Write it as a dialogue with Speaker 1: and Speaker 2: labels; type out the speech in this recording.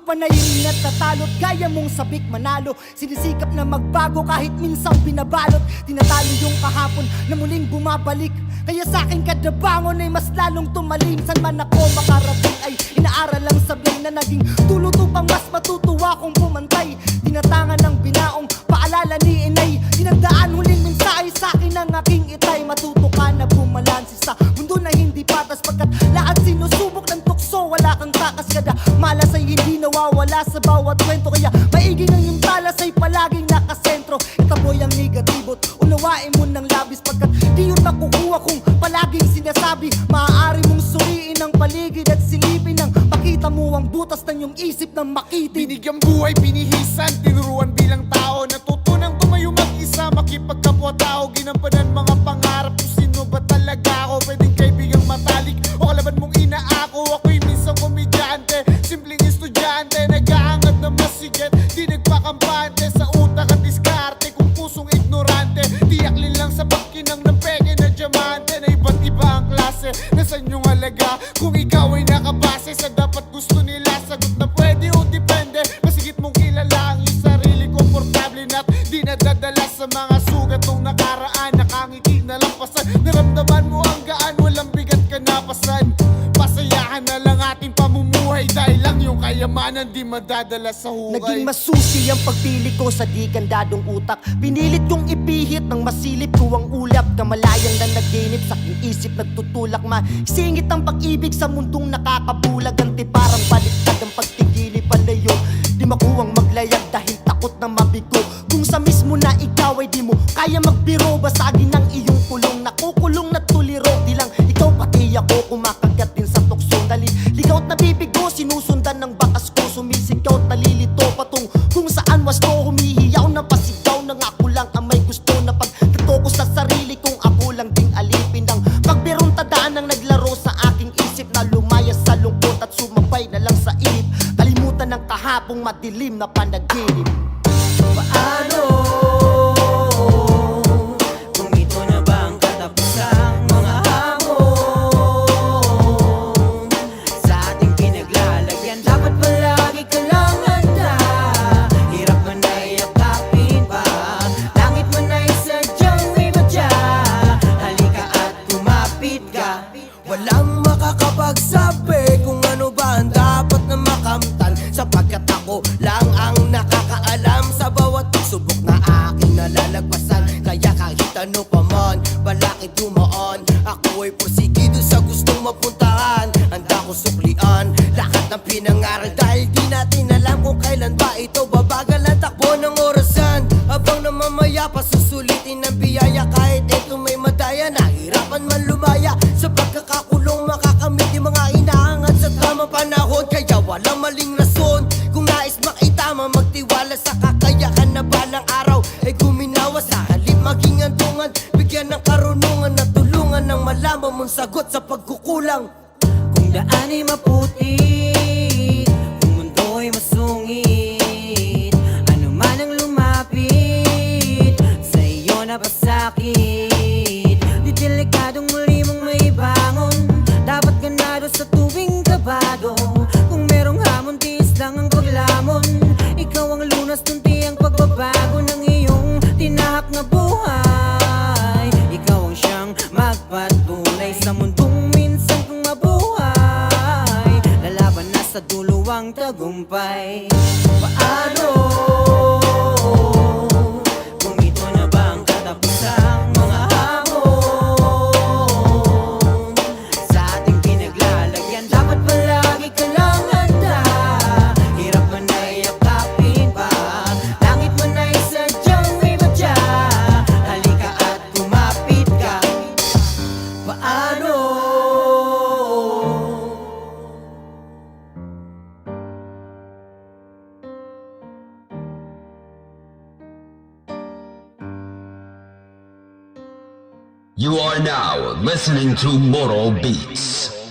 Speaker 1: Panayin at tatalot. Gaya mong sabik manalo. Sinisikap na magbago kahit minsang binabalot. Tinatalo yung kahapon na muling bumabalik. Kaya sa akin kada bangon ay mas lalong tumalim. San man ako makarating ay inaaral lang sablay Na naging tulot upang mas matutuwa kong pumantay. Tinatangan ng binaong paalala ni inay. Tinandaan huling mensahe sa akin ng aking itay. Matuto ka na bumalansi sa mundo na hindi patas Pagkat lahat sinusubok ng tukso. Wala kang takas kada hindi nawawala sa bawat kwento. Kaya maigi ng yung talas ay palaging nakasentro. Itaboy ang negatibo't. Unawain mo ng labis Pagkat di yun makukuha kung palaging sinasabi. Maaari mong suriin ang paligid at silipin Nang makita mo ang butas ng iyong isip na makitid.
Speaker 2: Binigyang buhay, binihisan, tinuruan bilang tao. Natutunang tumayo mag-isa, makipagkapwa tao Ginampanan mga pangarap kung sino ba talaga ako. Pwedeng kaibigang nakabase sa dapat gusto nila. Sagot na pwede o depende. Masigit mong kilala ang sarili Komportable na't di nadadala sa mga kayamanan Di madadala sa hukay.
Speaker 1: Naging masusi ang pagpili ko sa di gandadong utak. Pinilit kong ipihit ng masilip ko ang ulap. Kamalayang na naginip sa aking isip nagtutulak Masingit ang pag-ibig sa mundong nakakabulag. Ang parang baliktad ang pagtigili palayo. Di makuwang maglayag dahil takot na mabigo. Kung sa mismo na ikaw ay di mo kaya magbiro Basagin ang iyong kulong. Nakukulong na tuliro Di lang. Ikaw pati ako kumakagat din sa tukso. Naliligaw at nabibigo Sinusundan ng ng kahapong madilim na panaginip
Speaker 3: Ako ay porsigido sa gustong mapuntahan. Handa ko suklian lahat ng pinangaral. Dahil di natin alam kung kailan ba ito babagal ang takbo ng orasan. Habang namamaya pa susulitin ng biyaya. Kahit ito may madaya, nahirapan man lumaya. Sa pagkakakulong makakamit yung mga inaangat sa tamang panahon. Kaya walang maling rason. Kung nais makitama, magtiwala sa kakayahan na balang araw. Ay guminawa sa halip maging andungan Bigyan ng mong sagot sa pagkukulang. Kung daan ay maputi ang tagumpay Paano?
Speaker 4: You are now listening to Moro Beats.